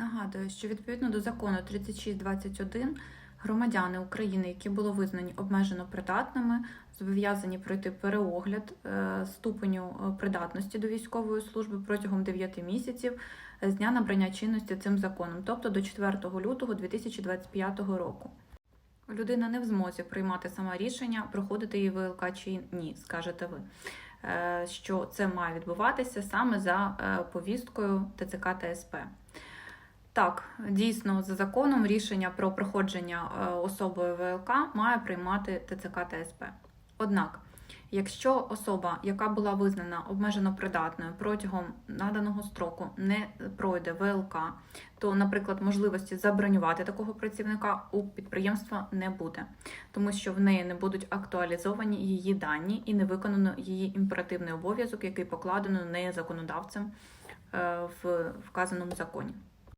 Нагадую, що відповідно до закону 3621 громадяни України, які були визнані обмежено придатними, зобов'язані пройти переогляд е, ступеню е, придатності до військової служби протягом 9 місяців з дня набрання чинності цим законом, тобто до 4 лютого 2025 року. Людина не в змозі приймати сама рішення, проходити її ВЛК чи ні, скажете ви. Е, Що це має відбуватися саме за е, повісткою ТЦК та СП. Так, дійсно, за законом рішення про проходження е, особою ВЛК має приймати ТЦК та СП. Однак, якщо особа, яка була визнана обмежено придатною протягом наданого строку, не пройде ВЛК, то, наприклад, можливості забронювати такого працівника у підприємства не буде, тому що в неї не будуть актуалізовані її дані і не виконано її імперативний обов'язок, який покладено нею законодавцем е, в вказаному законі.